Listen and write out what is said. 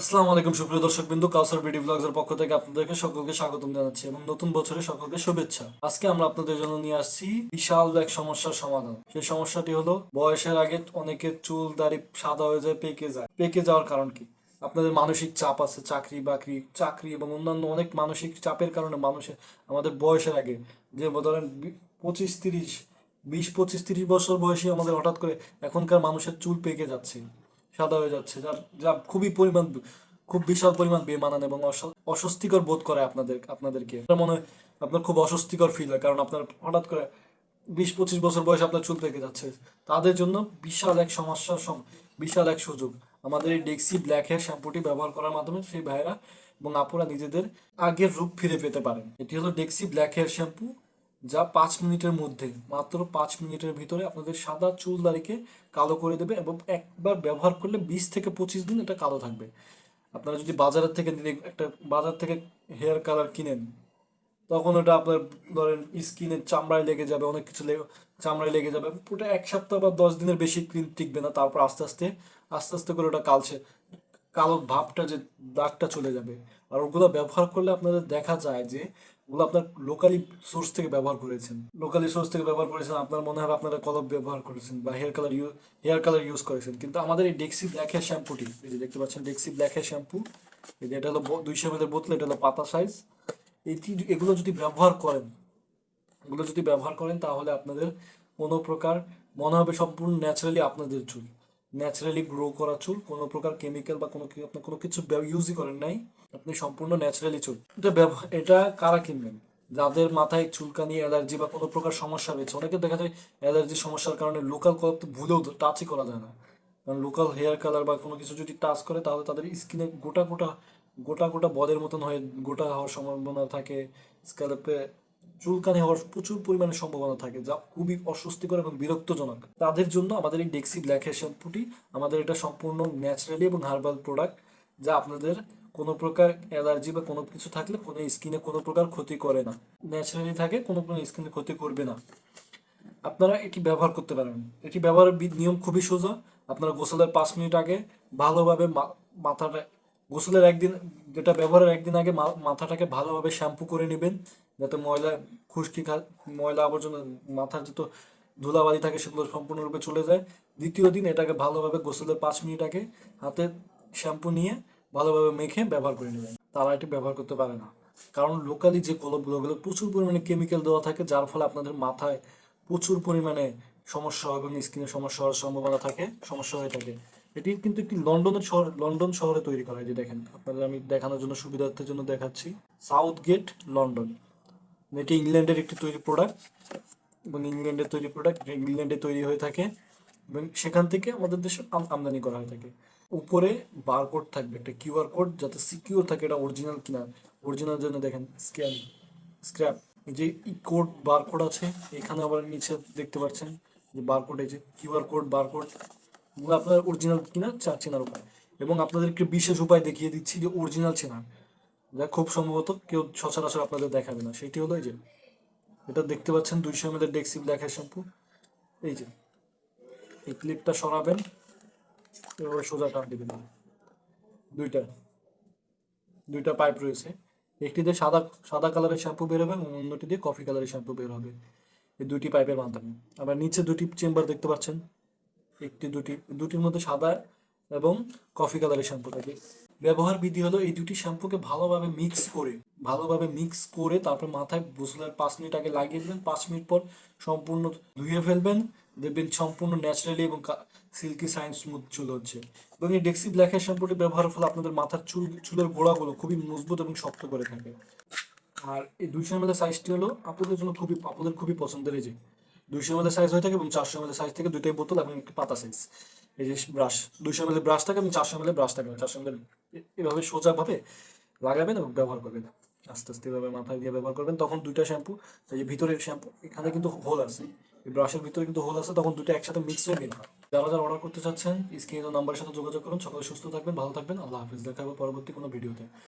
আসসালামু আলাইকুম, সুপ্রিয় দর্শক বিন্দু কাউসার বিডি ব্লগসের পক্ষ থেকে আপনাদেরকে সকলকে স্বাগতম জানাচ্ছি এবং নতুন বছরে সকলকে শুভেচ্ছা। আজকে আমরা আপনাদের জন্য নিয়ে আসছি বিশাল এক সমস্যার সমাধান। সেই সমস্যাটি হলো, বয়সের আগে অনেকের চুল, দাড়ি সাদা হয়ে যায়, পেকে যায়। পেকে যাওয়ার কারণ কি? আপনাদের মানসিক চাপ আছে, চাকরি বাকরি, চাকরি এবং অন্যান্য অনেক মানসিক চাপের কারণে মানুষের, আমাদের বয়সের আগে, যে ধরেন পঁচিশ তিরিশ, বিশ পঁচিশ তিরিশ বছর বয়সে আমাদের হঠাৎ করে এখনকার মানুষের চুল পেকে যাচ্ছে। সাদা হয়ে যাচ্ছে যা যা খুবই পরিমাণ, খুব বিশাল পরিমাণ বেমানান এবং অস্বস্তিকর বোধ করে আপনাদের, আপনাদেরকে। মনে হয় আপনার খুব অস্বস্তিকর ফিল হয়, কারণ আপনার হঠাৎ করে বিশ পঁচিশ বছর বয়সে আপনার চুল পেকে যাচ্ছে। তাদের জন্য বিশাল এক সমস্যার বিশাল এক সুযোগ। আমাদের এই ডেক্সি ব্ল্যাক হেয়ার শ্যাম্পুটি ব্যবহার করার মাধ্যমে সেই ভাইরা এবং আপুরা নিজেদের আগের রূপ ফিরে পেতে পারেন। এটি হলো ডেক্সি ব্ল্যাক হেয়ার শ্যাম্পু যা পাঁচ মিনিটের মধ্যে, মাত্র পাঁচ মিনিটের ভিতরে আপনাদের সাদা চুল দাড়িকে কালো করে দেবে এবং একবার ব্যবহার করলে বিশ থেকে পঁচিশ দিন এটা কালো থাকবে। আপনারা যদি বাজারের থেকে একটা বাজার থেকে হেয়ার কালার কিনেন, তখন ওটা আপনার ধরেন স্কিনের চামড়ায় লেগে যাবে, অনেক কিছু চামড়ায় লেগে যাবে। ওটা এক সপ্তাহ বা দশ দিনের বেশি ক্লিন টিকবে না, তারপর আস্তে আস্তে আস্তে আস্তে করে ওটা কালছে, কালো ভাবটা যে দাগটা চলে যাবে। আর ওগুলো ব্যবহার করলে আপনাদের দেখা যায় যে ওগুলো আপনার লোকালি সোর্স থেকে ব্যবহার করেছেন। লোকালি সোর্স থেকে ব্যবহার করেছেন, আপনার মনে হবে আপনারা কলব ব্যবহার করেছেন বা hair colour you hair colour use করেছেন। কিন্তু আমাদের এই ডেক্সি ব্ল্যাক হেয়ার শ্যাম্পুটি এই যে দেখতে পাচ্ছেন ডেক্সি ব্ল্যাক হেয়ার শ্যাম্পু এই যে এটা হলো দুইশো এর বোতল, এটা হলো পাতা সাইজ এটি এগুলো যদি ব্যবহার করেন, এগুলো যদি ব্যবহার করেন তাহলে আপনাদের কোনো প্রকার মনে হবে সম্পূর্ণ ন্যাচারালি আপনাদের চুল। ন্যাচারালি গ্রো করা চুল, কোনো প্রকার কেমিক্যাল বা কোনো আপনি কোনো কিছু ইউজই করেন নাই, আপনি সম্পূর্ণ ন্যাচারালি চুল। এটা এটা কারা কিনবেন? যাদের মাথায় চুলকানি অ্যালার্জি বা কোনো প্রকার সমস্যা রয়েছে, অনেকে দেখা যায় অ্যালার্জি সমস্যার কারণে লোকাল কলার তো ভুলেও টাচই করা যায় না। কারণ লোকাল হেয়ার কালার বা কোনো কিছু যদি টাচ করে, তাহলে তাদের স্কিনে গোটা গোটা গোটা গোটা বদের মতন হয়ে, গোটা হওয়ার সম্ভাবনা থাকে স্ক্যাল্পে চুলকানি হওয়ার প্রচুর পরিমাণে সম্ভাবনা থাকে, যা খুবই অস্বস্তিকর এবং বিরক্তজনক। তাদের জন্য আমাদের এই ডেক্সি ব্ল্যাক হেয়ার শ্যাম্পুটি আমাদের এটা সম্পূর্ণ ন্যাচারালি এবং হার্বাল প্রোডাক্ট যা আপনাদের কোনো প্রকার অ্যালার্জি বা কোনো কিছু থাকলে কোনো স্কিনে কোনো প্রকার ক্ষতি করে না। ন্যাচারালি থাকে, কোনো কোনো স্কিনে ক্ষতি করবে না। আপনারা এটি ব্যবহার করতে পারেন। এটি ব্যবহারের নিয়ম খুবই সোজা। আপনারা গোসলের পাঁচ মিনিট আগে ভালোভাবে মাথাটা গোসলের একদিন, যেটা ব্যবহারের একদিন আগে মাথাটাকে ভালোভাবে শ্যাম্পু করে নেবেন, যাতে ময়লা, খুশকি ময়লা আবর্জনা, মাথার যত ধুলাবালি থাকে সেগুলো সম্পূর্ণরূপে চলে যায়। দ্বিতীয় দিন এটাকে ভালোভাবে গোসলের পাঁচ মিনিট আগে হাতে শ্যাম্পু নিয়ে ভালোভাবে মেখে ব্যবহার করে নেবেন। তারা এটি ব্যবহার করতে পারে না। কারণ লোকালি যে কলপগুলো, ওগুলো প্রচুর পরিমাণে কেমিক্যাল দেওয়া থাকে, যার ফলে আপনাদের মাথায় প্রচুর পরিমাণে সমস্যা এবং স্কিনের সমস্যা হওয়ার সম্ভাবনা থাকে, সমস্যা হয়ে থাকে। এটি কিন্তু একটি লন্ডনের শহর লন্ডন শহরে তৈরি করা হয়, যে দেখেন, আপনাদের আমি দেখানোর জন্য, সুবিধার্থের জন্য দেখাচ্ছি। South Gate London. এটি ইংল্যান্ডের একটি তৈরি প্রোডাক্ট এবং ইংল্যান্ডের তৈরি প্রোডাক্ট ইংল্যান্ডে তৈরি হয়ে থাকে এবং সেখান থেকে আমাদের দেশে আম- আমদানি করা হয়ে থাকে। উপরে বারকোড থাকবে, একটা কিউআর কোড যাতে সিকিউর থাকে এটা অরিজিনাল কিনা। অরিজিনাল জন্য দেখেন স্ক্যান স্ক্র্যাপ যে কোড বারকোড আছে, এখানে আবার নিচে দেখতে পাচ্ছেন যে বারকোড এই যে কিউআর কোড বারকোড আপনার অরিজিনাল কিনা চেনার উপায়। এবং আপনাদেরকে বিশেষ উপায় দেখিয়ে দিচ্ছি যে অরিজিনাল চেনার। যা খুব সম্ভবত কেউ সচরাচর আপনাদের দেখাবে না। সেটি হলো এই যে, এটা দেখতে পাচ্ছেন দুইশো M L Dexe black hair shampoo. এই যে, এই ক্লিপটা সরাবেন, এবার সোজা টান দিবেন। দুইটা দুইটা পাইপ রয়েছে। একটি দিয়ে সাদা সাদা কালারের শ্যাম্পু বের হবে এবং অন্যটি দিয়ে কফি কালারের শ্যাম্পু বের হবে। এই দুটি পাইপের মাধ্যমে। আবার নিচে দুটি চেম্বার দেখতে পাচ্ছেন। একটি, দুটি, দুটির মধ্যে সাদা এবং কফি কালারের শ্যাম্পু থাকে। ব্যবহার বিধি হলো এই দুটি শ্যাম্পুকে ভালোভাবে মিক্স করে, ভালোভাবে মিক্স করে তারপর মাথায় গোসলের পাঁচ মিনিট আগে লাগিয়ে দেবেন। পাঁচ মিনিট পর সম্পূর্ণ ধুয়ে ফেলবেন। দেখবেন সম্পূর্ণ ন্যাচারালি এবং সিল্কি সাইন স্মুথ চুল হচ্ছে এবং এই ডেক্সি ব্ল্যাক শ্যাম্পুটি ব্যবহারের ফলে আপনাদের মাথার চুল, চুলের গোড়াগুলো খুবই মজবুত এবং শক্ত করে থাকে। আর এই দুইশো এম সাইজটি হলো আপনাদের জন্য খুবই, আপনাদের খুবই পছন্দের এই যে দুইশো এম সাইজ হয়ে থাকে এবং চারশো এম সাইজ থেকে দুইটাই বোতল এবং পাতা সাইজ এই যে ব্রাশ দুইশো এম ব্রাশ থাকে এবং চারশো এম ব্রাশ থাকে। চারশো এম এভাবে সোজাভাবে লাগাবেন এবং ব্যবহার করবেন। আস্তে আস্তে এভাবে মাথায় দিয়ে ব্যবহার করবেন। তখন দুইটা শ্যাম্পু যে ভিতরের শ্যাম্পু এখানে কিন্তু হোল আছে। এই ব্রাশের ভিতরে কিন্তু হোল আছে। তখন দুটো একসাথে মিক্স হয়ে হয় যারা যারা অর্ডার করতে চাচ্ছেন স্ক্রিনের নাম্বারের সাথে যোগাযোগ করুন। সকলে সুস্থ থাকবেন, ভালো থাকবেন। আল্লাহ হাফিজ। দেখা হবে পরবর্তী কোনো ভিডিওতে